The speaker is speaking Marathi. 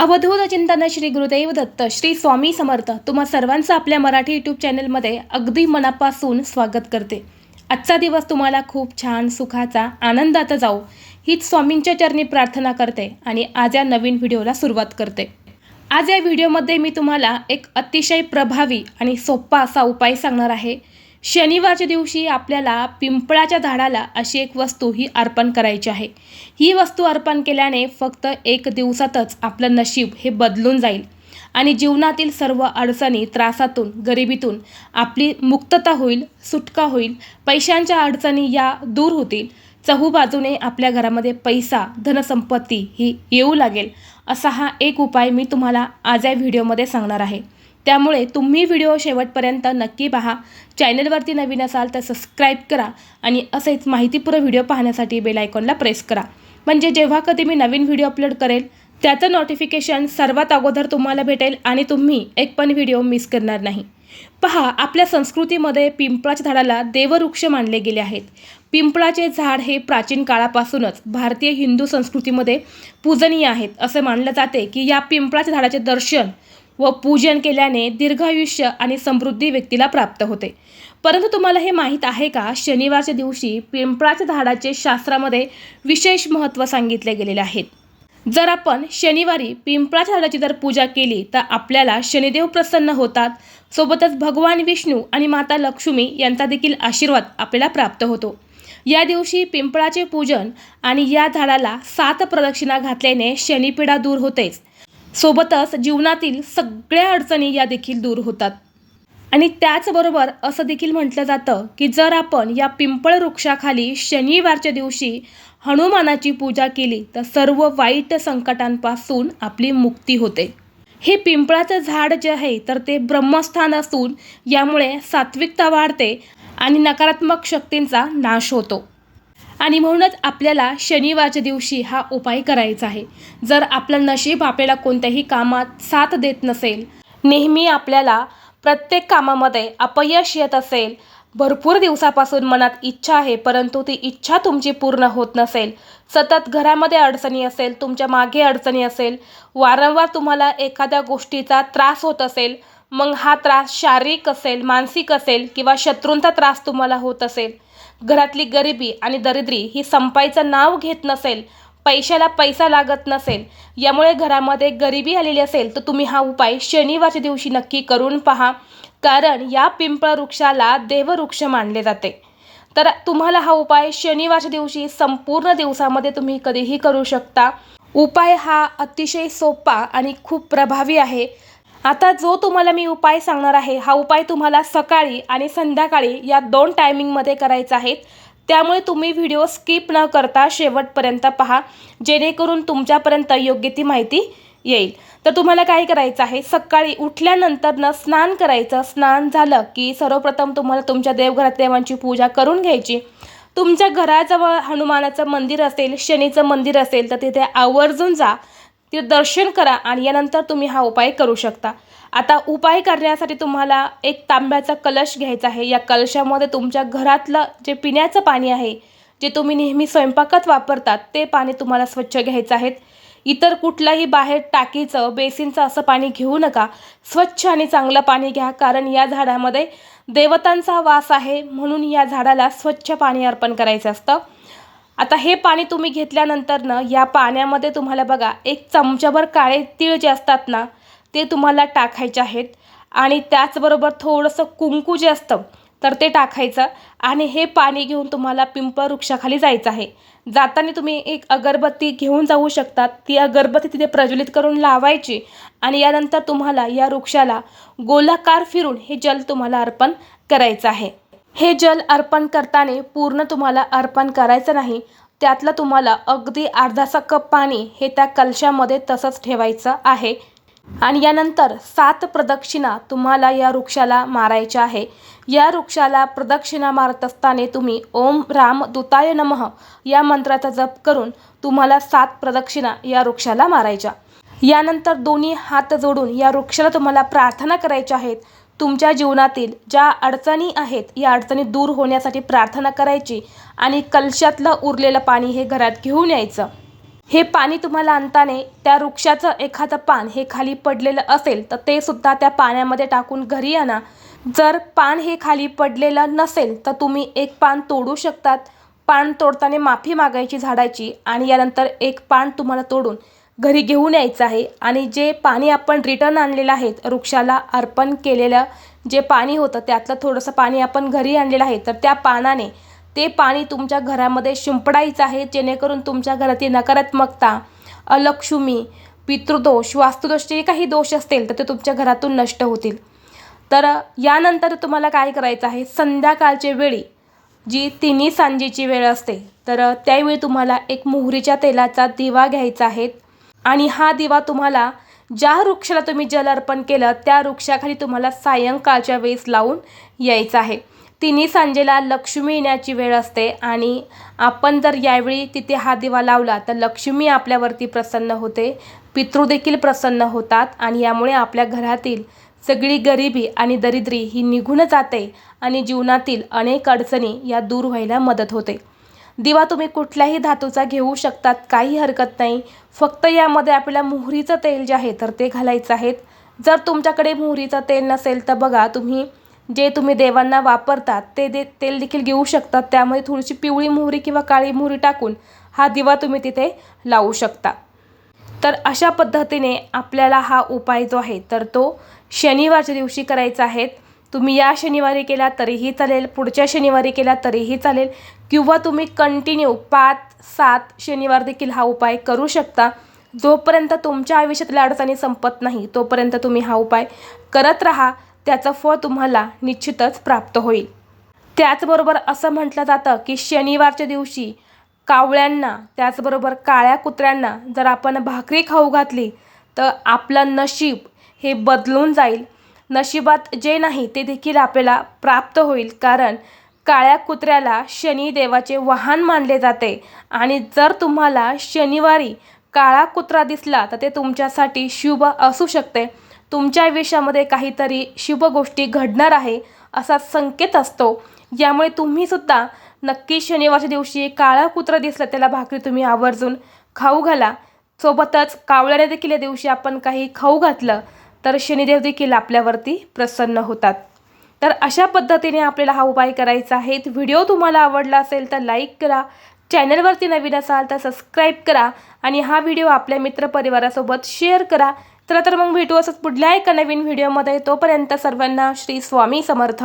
अवधूत चिंतन श्री गुरुदेव दत्त श्री स्वामी समर्थ तुम्हा सर्वांचं आपल्या मराठी यूट्यूब चॅनलमध्ये अगदी मनापासून स्वागत करते. आजचा दिवस तुम्हाला खूप छान सुखाचा आनंदात जाऊ हीच स्वामींच्या चरणी प्रार्थना करते आणि आज या नवीन व्हिडिओला सुरुवात करते. आज या व्हिडिओमध्ये मी तुम्हाला एक अतिशय प्रभावी आणि सोपा असा उपाय सांगणार आहे. शनिवारच्या दिवशी आपल्याला पिंपळाच्या झाडाला अशी एक वस्तू ही अर्पण करायची आहे. ही वस्तू अर्पण केल्याने फक्त एक दिवसातच आपलं नशीब हे बदलून जाईल आणि जीवनातील सर्व अडचणी त्रासातून गरिबीतून आपली मुक्तता होईल सुटका होईल पैशांच्या अडचणी या दूर होतील चहूबाजूने आपल्या घरामध्ये पैसा धनसंपत्ती ही येऊ लागेल असा हा एक उपाय मी तुम्हाला आज या व्हिडिओमध्ये सांगणार आहे. त्यामुळे तुम्ही व्हिडिओ शेवटपर्यंत नक्की पहा. चॅनलवरती नवीन असाल तर सबस्क्राईब करा आणि असेच माहितीपूर्ण व्हिडिओ पाहण्यासाठी बेल आयकॉनला प्रेस करा. म्हणजे जेव्हा कधी मी नवीन व्हिडिओ अपलोड करेल त्याचं नोटिफिकेशन सर्वात अगोदर तुम्हाला भेटेल आणि तुम्ही एक पण व्हिडिओ मिस करणार नाही. पहा आपल्या संस्कृतीमध्ये पिंपळाच्या झाडाला देववृक्ष मानले गेले आहेत. पिंपळाचे झाड हे प्राचीन काळापासूनच भारतीय हिंदू संस्कृतीमध्ये पूजनीय आहेत. असे मानलं जाते की या पिंपळाच्या झाडाचे दर्शन व पूजन केल्याने दीर्घायुष्य आणि समृद्धी व्यक्तीला प्राप्त होते. परंतु तुम्हाला हे माहीत आहे का? शनिवारच्या दिवशी पिंपळाच्या झाडाचे शास्त्रामध्ये विशेष महत्त्व सांगितले गेलेले आहेत जर आपण शनिवारी पिंपळाच्या झाडाची जर पूजा केली तर आपल्याला शनिदेव प्रसन्न होतात. सोबतच भगवान विष्णू आणि माता लक्ष्मी यांचा देखील आशीर्वाद आपल्याला प्राप्त होतो. या दिवशी पिंपळाचे पूजन आणि या झाडाला सात प्रदक्षिणा घातल्याने शनिपीडा दूर होतेच. सोबतच जीवनातील सगळ्या अडचणी या देखील दूर होतात. आणि त्याचबरोबर असं देखील म्हटलं जातं की जर आपण या पिंपळ वृक्षाखाली शनिवारच्या दिवशी हनुमानाची पूजा केली तर सर्व वाईट संकटांपासून आपली मुक्ती होते. हे पिंपळाचं झाड जे आहे तर ते ब्रह्मस्थान असून यामुळे सात्विकता वाढते आणि नकारात्मक शक्तींचा नाश होतो. आणि म्हणूनच आपल्याला शनिवारच्या दिवशी हा उपाय करायचा आहे. जर आपलं नशीब आपल्याला कोणत्याही कामात साथ देत नसेल नेहमी आपल्याला प्रत्येक कामामध्ये अपयश येत असेल भरपूर दिवसापासून मनात इच्छा आहे परंतु ती इच्छा तुमची पूर्ण होत नसेल सतत घरामध्ये अडचणी असेल तुमच्या मागे अडचणी असेल वारंवार तुम्हाला एखाद्या गोष्टीचा त्रास होत असेल मग हा त्रास शारीरिक असेल मानसिक असेल किंवा शत्रूंचा त्रास तुम्हाला होत असेल घरातली गरिबी आणि दरिद्री ही संपायचं नाव घेत नसेल पैशाला पैसा लागत नसेल यामुळे घरामध्ये गरिबी आलेली असेल तर तुम्ही हा उपाय शनिवारच्या दिवशी नक्की करून पहा. कारण या पिंपळ वृक्षाला देववृक्ष मानले जाते. तर तुम्हाला हा उपाय शनिवारच्या दिवशी संपूर्ण दिवसामध्ये तुम्ही कधीही करू शकता. उपाय हा अतिशय सोपा आणि खूप प्रभावी आहे. आता जो तुम्हाला मी उपाय सांगणार आहे हा उपाय तुम्हाला सकाळी आणि संध्याकाळी या दोन टायमिंगमध्ये करायचा आहे. त्यामुळे तुम्ही व्हिडिओ स्किप न करता शेवटपर्यंत पहा जेणेकरून तुमच्यापर्यंत योग्य ती माहिती येईल. तर तुम्हाला काय करायचं आहे सकाळी उठल्यानंतरनं स्नान करायचं. स्नान झालं की सर्वप्रथम तुम्हाला तुमच्या देवघरात देवांची पूजा करून घ्यायची. तुमच्या घराजवळ हनुमानाचं मंदिर असेल शनीचं मंदिर असेल तर तिथे आवर्जून जा. ते दर्शन करा आणि यानंतर तुम्ही हा उपाय करू शकता. आता उपाय करण्यासाठी तुम्हाला एक तांब्याचा कलश घ्यायचा आहे. या कलशामध्ये तुमच्या घरातलं जे पिण्याचं पाणी आहे जे तुम्ही नेहमी स्वयंपाकात वापरतात ते पाणी तुम्हाला स्वच्छ घ्यायचं आहे. इतर कुठलाही बाहेर टाकीचं बेसिनचं असं पाणी घेऊ नका. स्वच्छ आणि चांगलं पाणी घ्या कारण या झाडामध्ये देवतांचा वास आहे म्हणून या झाडाला स्वच्छ पाणी अर्पण करायचं असतं. आता हे पाणी तुम्ही घेतल्यानंतर ना या पाण्यामध्ये तुम्हाला बघा एक चमच्याभर काळे तीळ जे असतात ना ते तुम्हाला टाकायचे आहेत. आणि त्याचबरोबर थोडंसं कुंकू जे असतं तर ते टाकायचं. आणि हे पाणी घेऊन तुम्हाला पिंपळ वृक्षाखाली जायचं आहे. जाताना तुम्ही एक अगरबत्ती घेऊन जाऊ शकतात ती अगरबत्ती तिथे प्रज्वलित करून लावायची. आणि यानंतर तुम्हाला या वृक्षाला गोलाकार फिरून हे जल तुम्हाला अर्पण करायचं आहे. हे जल अर्पण करताना पूर्ण तुम्हाला अर्पण करायचं नाही त्यातलं तुम्हाला अगदी अर्धासा कप पाणी हे त्या कलशामध्ये तसंच ठेवायचं आहे. आणि यानंतर सात प्रदक्षिणा तुम्हाला या वृक्षाला मारायच्या आहे. या वृक्षाला प्रदक्षिणा मारत असताना तुम्ही ओम राम दुताय नमः या मंत्राचा जप करून तुम्हाला सात प्रदक्षिणा या वृक्षाला मारायच्या. यानंतर दोन्ही हात जोडून या वृक्षाला तुम्हाला प्रार्थना करायच्या आहेत. तुमच्या जीवनातील ज्या अडचणी आहेत या अडचणी दूर होण्यासाठी प्रार्थना करायची आणि कलशातलं उरलेलं पाणी हे घरात घेऊन यायचं. हे पाणी तुम्हाला आणताना त्या वृक्षाचं एखादं पान हे खाली पडलेलं असेल तर ते सुद्धा त्या पाण्यामध्ये टाकून घरी आणा. जर पान हे खाली पडलेलं नसेल तर तुम्ही एक पान तोडू शकतात. पान तोडताना माफी मागायची झाडाची आणि यानंतर एक पान तुम्हाला तोडून घरी घेऊन यायचं आहे आणि जे पाणी आपण रिटर्न आणलेलं आहे वृक्षाला अर्पण केलेलं जे पाणी होतं त्यातलं थोडंसं पाणी आपण घरी आणलेलं आहे तर त्या पानाने ते पाणी तुमच्या घरामध्ये शिंपडायचं आहे जेणेकरून तुमच्या घरातील नकारात्मकता अलक्ष्मी पितृदोष वास्तुदोष जे काही दोष असतील तर ते तुमच्या घरातून नष्ट होतील. तर यानंतर तुम्हाला काय करायचं आहे? संध्याकाळच्या वेळी जी तिन्ही सांजेची वेळ असते तर त्यावेळी तुम्हाला एक मोहरीच्या तेलाचा दिवा घ्यायचा आहे. आणि हा दिवा तुम्हाला ज्या वृक्षाला तुम्ही जल अर्पण केलं त्या वृक्षाखाली तुम्हाला सायंकाळच्या वेळेस लावून यायचं आहे. तिन्ही सांजेला लक्ष्मी येण्याची वेळ असते आणि आपण जर यावेळी तिथे हा दिवा लावला तर लक्ष्मी आपल्यावरती प्रसन्न होते पितृदेखील प्रसन्न होतात आणि यामुळे आपल्या घरातील सगळी गरिबी आणि दरिद्री ही निघून जाते आणि जीवनातील अनेक अडचणी या दूर व्हायला मदत होते. दिवा तुम्ही कुठल्याही धातूचा घेऊ शकतात काही हरकत नाही. फक्त यामध्ये आपल्याला मोहरीचं तेल जे आहे तर ते घालायचं आहे. जर तुमच्याकडे मोहरीचं तेल नसेल तर बघा तुम्ही जे तुम्ही देवांना वापरतात ते दे तेल देखील घेऊ शकतात. त्यामध्ये थोडीशी पिवळी मोहरी किंवा काळी मोहरी टाकून हा दिवा तुम्ही तिथे लावू शकता. तर अशा पद्धतीने आपल्याला हा उपाय जो आहे तर तो शनिवारच्या दिवशी करायचा आहे. तुम्ही या शनिवारी केला तरीही चालेल पुढच्या शनिवारी केला तरीही चालेल किंवा तुम्ही कंटिन्यू पाच सात शनिवार देखील हा उपाय करू शकता. जोपर्यंत तुमच्या आयुष्यातल्या अडचणी संपत नाही तोपर्यंत तुम्ही हा उपाय करत राहा त्याचं फळ तुम्हाला निश्चितच प्राप्त होईल. त्याचबरोबर असं म्हटलं जातं की शनिवारच्या दिवशी कावळ्यांना त्याचबरोबर काळ्या कुत्र्यांना जर आपण भाकरी खाऊ घातली तर आपलं नशीब हे बदलून जाईल. नशिबात जे नाही ते देखील आपल्याला प्राप्त होईल कारण काळ्या कुत्र्याला शनिदेवाचे वाहन मानले जाते. आणि जर तुम्हाला शनिवारी काळा कुत्रा दिसला तर ते तुमच्यासाठी शुभ असू शकते. तुमच्या आयुष्यामध्ये काहीतरी शुभ गोष्टी घडणार आहे असा संकेत असतो. यामुळे तुम्हीसुद्धा नक्की शनिवारच्या दिवशी काळा कुत्रा दिसला त्याला भाकरी तुम्ही आवर्जून खाऊ घाला. सोबतच कावळ्याने देखील या दिवशी आपण काही खाऊ घातलं तर शनिदेव देखील आपल्यावरती प्रसन्न होतात. तर अशा पद्धतीने आपल्याला हा उपाय करायचा आहे. व्हिडिओ तुम्हाला आवडला असेल तर लाईक करा. चॅनलवरती नवीन असाल तर सबस्क्राईब करा आणि हा व्हिडिओ आपल्या मित्रपरिवारासोबत शेअर करा. चला तर मग भेटू असंच पुढल्या एका नवीन व्हिडिओमध्ये. तोपर्यंत सर्वांना श्री स्वामी समर्थ.